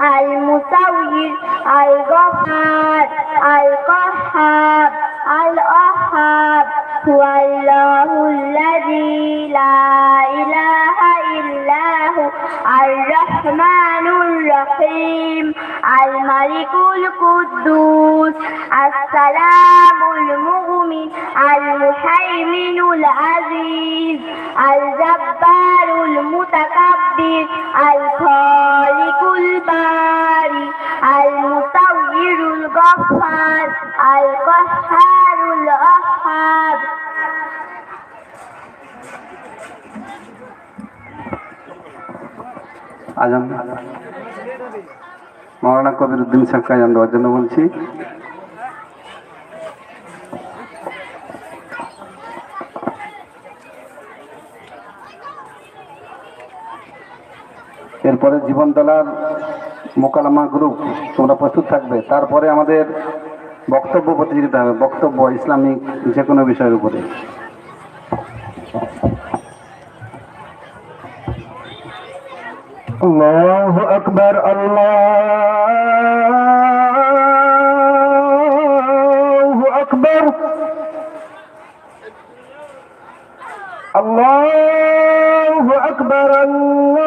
المسوي الغفار القهار الأحد هو الله الذي لا إله إلا هو الرحمن الرحيم الملك القدوس السلام المؤمن المهيمن العزيز الجبار المتكبر الخالق الغفار القهار الأحد আজান মৌলানা কবির উদ্দিন সাহেবকে আজান দেওয়ার জন্য বলছি এরপরে জীবনতলার মোকালামা গ্রুপ তোমরা প্রস্তুত থাকবে তারপরে আমাদের বক্তব্য প্রতিযোগিতা হবে বক্তব্য ইসলামিক যে কোনো বিষয়ের উপরে الله أكبر الله أكبر الله أكبر الله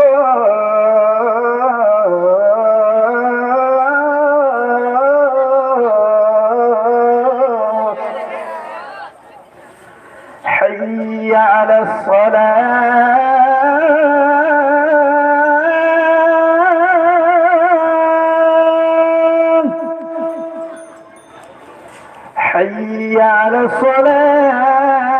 على الصلاة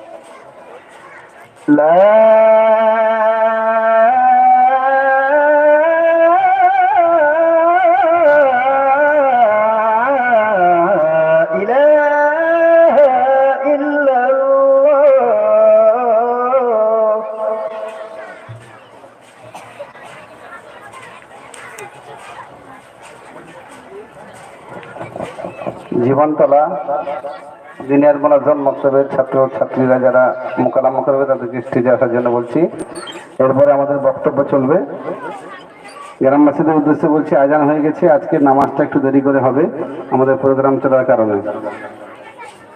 La দিনের মোনাজন মক্তবের ছাত্র ছাত্রীরা যারা মোকালামা করবে তাদেরকে স্টেজে আসার জন্য বলছি। এরপরে আমাদের বক্তব্য চলবে। গ্রামবাসীদের উদ্দেশ্যে বলছি, আজান হয়ে গেছে, আজকে নামাজটা একটু দেরি করে হবে। আমাদের প্রোগ্রাম চলার কারণে।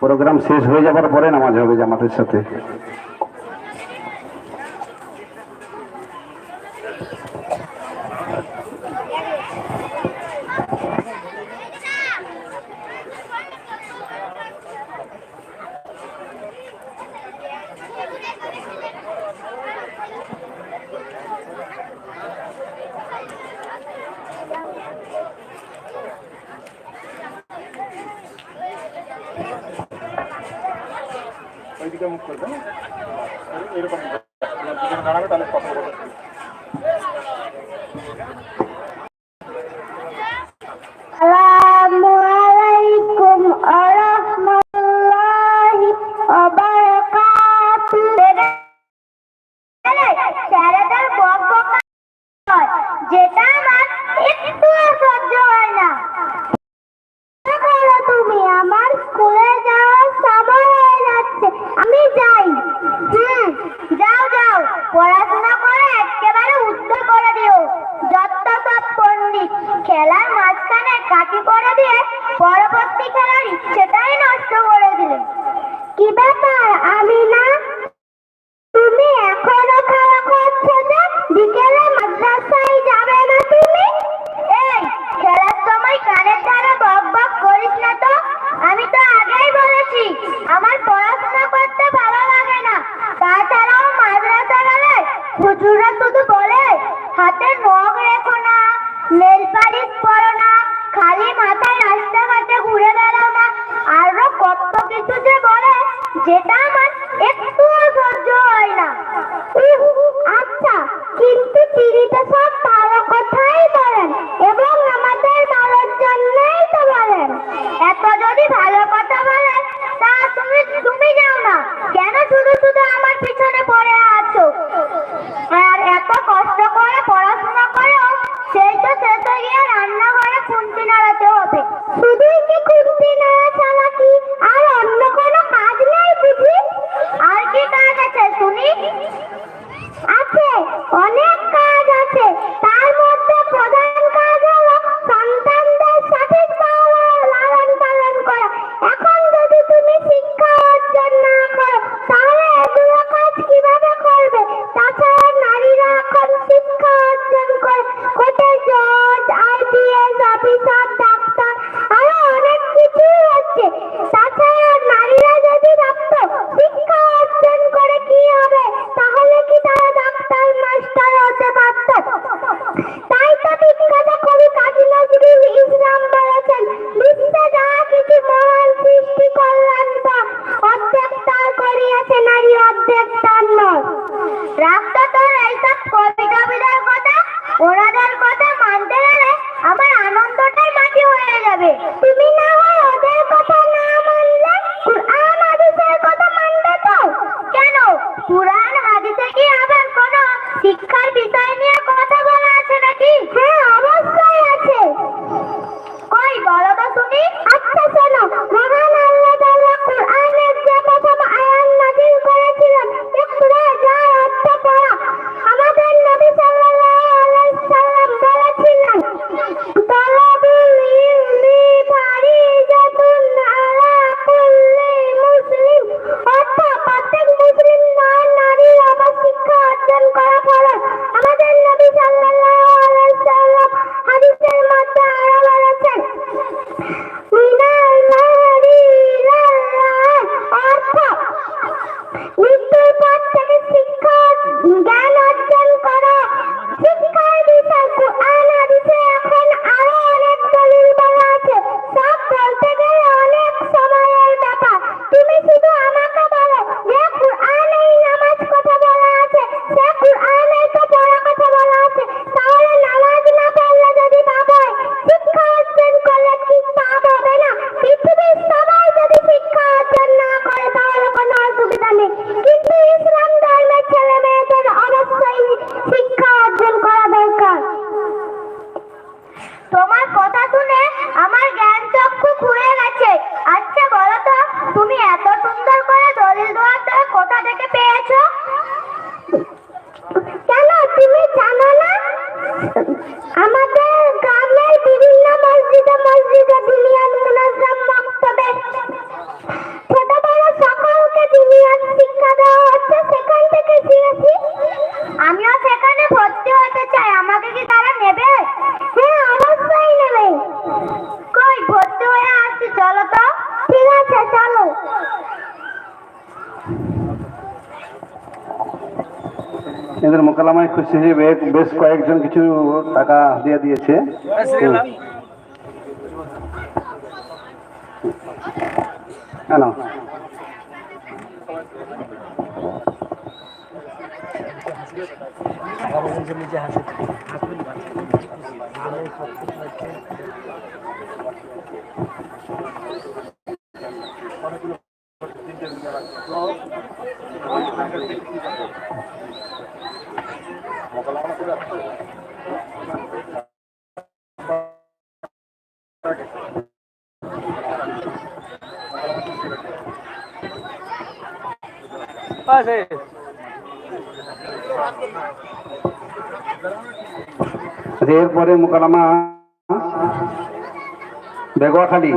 প্রোগ্রাম শেষ হয়ে যাবার পরে নামাজ হবে জামাতের সাথে। এদিকে মুখ করবেন এরকম দাঁড়াবে তাহলে কথা বলব Assalamualaikum warahmatullahi wabarakatuh. কি ব্যাপার? আমি galleta সুন্দর করে দলিল দোয়ার কোথা থেকে পেয়েছ? এদের মোকালামায় খুশি যে বেশ কয়েকজন কিছু টাকা দিয়ে দিয়েছে। হ্যাঁ, কেন আচ্ছা, এরপরে মোকালামা বেগুয়াখালী।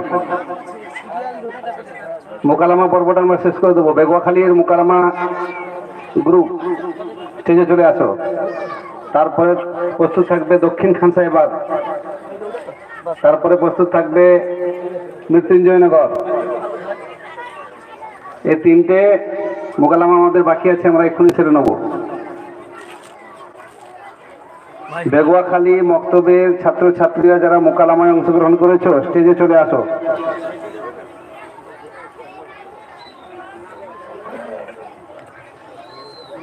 মোকালামা পর্বটা আমরা শেষ করে দেবো। বেগুয়াখালী এর মোকালামা গ্রুপ স্টেজে চলে আসো। তারপরে প্রস্তুত থাকবে দক্ষিণ খান সাহেবাদ তারপরে প্রস্তুত থাকবে মৃত্যুঞ্জয়নগর। এই তিনটে মোকালামা আমাদের বাকি আছে, আমরা এক্ষুনি ছেড়ে নেব। বেগুয়াখালী মক্তবের ছাত্রছাত্রীরা যারা মোকালামায় অংশগ্রহণ করেছ স্টেজে চলে আসো।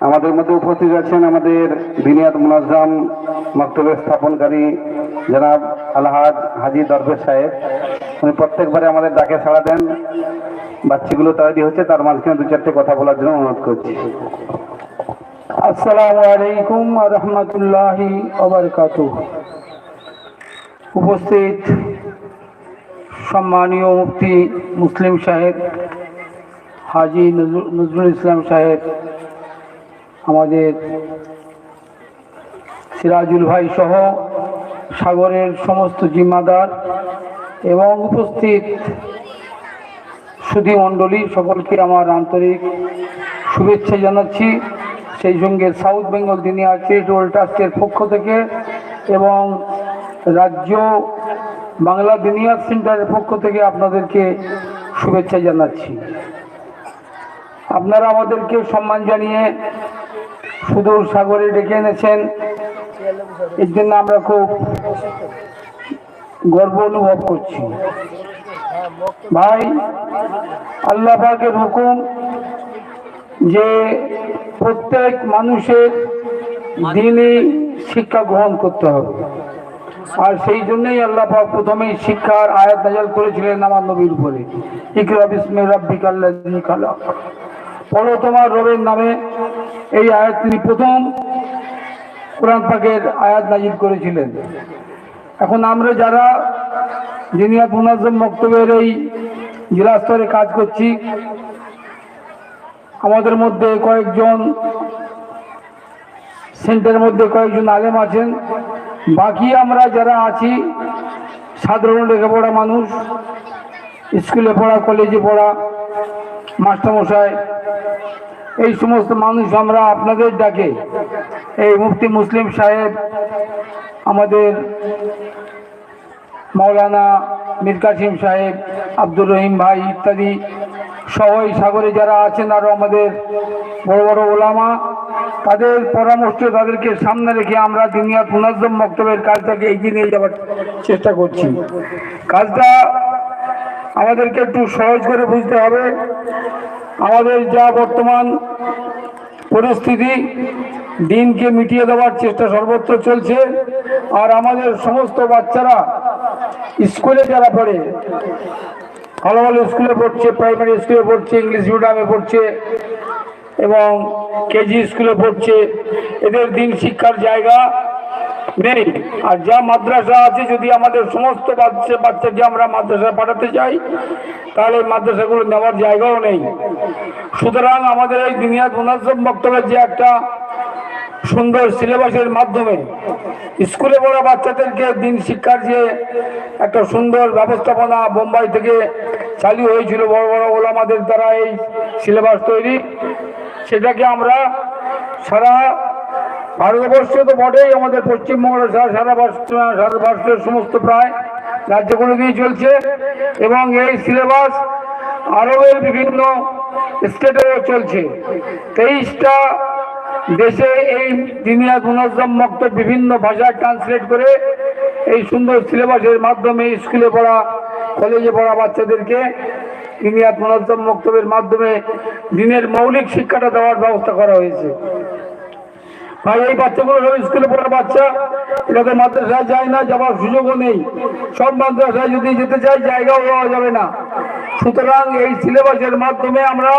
আমাদের মধ্যে উপস্থিত আছেন আমাদের বিনিয়াদ মুনাজ্জাম মক্তবের স্থাপনকারী জনাব আলহাজ হাজি দরবেশ সাহেব। উনি প্রত্যেকবারে আমাদের ডাকে সাড়া দেন। বাচ্চাগুলো তৈরি হচ্ছে, তার মাঝখানে দু চারটে কথা বলার জন্য অনুরোধ করছি। আসসালামু আলাইকুম রহমতুল্লাহি উপস্থিত সম্মানীয় মুফতি মুসলিম সাহেব, হাজি নজরু- নজরুল ইসলাম সাহেব আমাদের সিরাজুল ভাই সহ সাগরের সমস্ত জিম্মাদার এবং উপস্থিত সুধী মণ্ডলী সকলকে আমার আন্তরিক শুভেচ্ছা জানাচ্ছি। সেই সঙ্গে সাউথ বেঙ্গল দিনিয়া চ্যারিটেবল ট্রাস্টের পক্ষ থেকে এবং রাজ্য বাংলা দিনিয়া সেন্টারের পক্ষ থেকে আপনাদেরকে শুভেচ্ছা জানাচ্ছি। আপনারা আমাদেরকে সম্মান জানিয়ে সুদূর সাগরে ডেকে এনেছেন। এর জন্য আমরা খুব গর্ব অনুভব করছি। ভাই, আল্লাহ পাকের হুকুম যে প্রত্যেক মানুষের দিনই শিক্ষা গ্রহণ করতে হবে। আর সেই জন্যই আল্লাহ পাক প্রথমেই শিক্ষার আয়াত নাজাল করেছিলেন আমার নবীর উপরে। ইকরা বিসমে রাব্বিক খালাক। পড়ো তোমার রবের নামে। এই আয়াত তিনি প্রথম কোরআন পাকের আয়াত নাজিল করেছিলেন। এখন আমরা যারা জিনিয়াত মুনাজ্জম মক্তবের এই জেলা স্তরে কাজ করছি, আমাদের মধ্যে কয়েকজন সেন্টারের মধ্যে কয়েকজন আলেম আছেন, বাকি আমরা যারা আছি, সাধারণ লেখাপড়া মানুষ, স্কুলে পড়া, কলেজে পড়া, মাস্টারমশাই এই সমস্ত মানুষ আমরা আপনাদের ডাকে। এই মুফতি মুসলিম সাহেব, আমাদের মাওলানা মীর কাসিম সাহেব, আব্দুর রহিম ভাই ইত্যাদি সহ সাগরে যারা আছেন আরও আমাদের বড় বড় ওলামা, তাদের পরামর্শ তাদেরকে সামনে রেখে আমরা দুনিয়া পুনর্জম বক্তব্যের কাজটাকে এগিয়ে নিয়ে যাওয়ার চেষ্টা করছি। কাজটা আমাদেরকে একটু সহজ করে বুঝতে হবে। আমাদের যা বর্তমান পরিস্থিতি, দিনকে মিটিয়ে দেওয়ার চেষ্টা সর্বত্র চলছে। আর আমাদের সমস্ত বাচ্চারা স্কুলে যারা পড়ে, ভালো ভালো স্কুলে পড়ছে, প্রাইমারি স্কুলে পড়ছে, ইংলিশ মিডিয়ামে পড়ছে এবং কেজি স্কুলে পড়ছে, এদের দিন শিক্ষার জায়গা নেই। আর যা মাদ্রাসা আছে, যদি আমাদের সমস্ত বাচ্চা বাচ্চাকে আমরা মাদ্রাসায় পাঠাতে চাই, তাহলে মাদ্রাসাগুলো নেওয়ার জায়গাও নেই। সুতরাং আমাদের এই দুনিয়ার মুনাজম বক্তব্যের যে একটা সুন্দর সিলেবাসের মাধ্যমে স্কুলে পড়া বাচ্চাদেরকে দিন শিক্ষার যে একটা সুন্দর ব্যবস্থাপনা বোম্বাই থেকে চালু হয়েছিল, বড় বড় ওলামাদের দ্বারা এই সিলেবাস তৈরি, সেটাকে আমরা সারা ভারতবর্ষে তো বটেই আমাদের পশ্চিমবঙ্গ সারা সারা ভারতের সমস্ত প্রায় রাজ্যগুলো দিয়ে চলছে। এবং এই সিলেবাস আরবের বিভিন্ন স্টেটেও চলছে। তেইশটা দেশে এই দিনিয়াত মুনাজ্জম মক্তব বিভিন্ন ভাষায় ট্রান্সলেট করে এই সুন্দর সিলেবাসের মাধ্যমে স্কুলে পড়া, কলেজে পড়া বাচ্চাদেরকে দিনিয়াত মুনাজ্জম মক্তবের মাধ্যমে দিনের মৌলিক শিক্ষাটা দেওয়ার ব্যবস্থা করা হয়েছে। ভাই, এই বাচ্চাগুলো সব স্কুলে পড়ার বাচ্চা। এটাতে মাদ্রাসায় যায় না যাওয়ার সুযোগও নেই। সব মাদ্রাসায় যদি যেতে চাই জায়গাও পাওয়া যাবে না। সুতরাং এই সিলেবাসের মাধ্যমে আমরা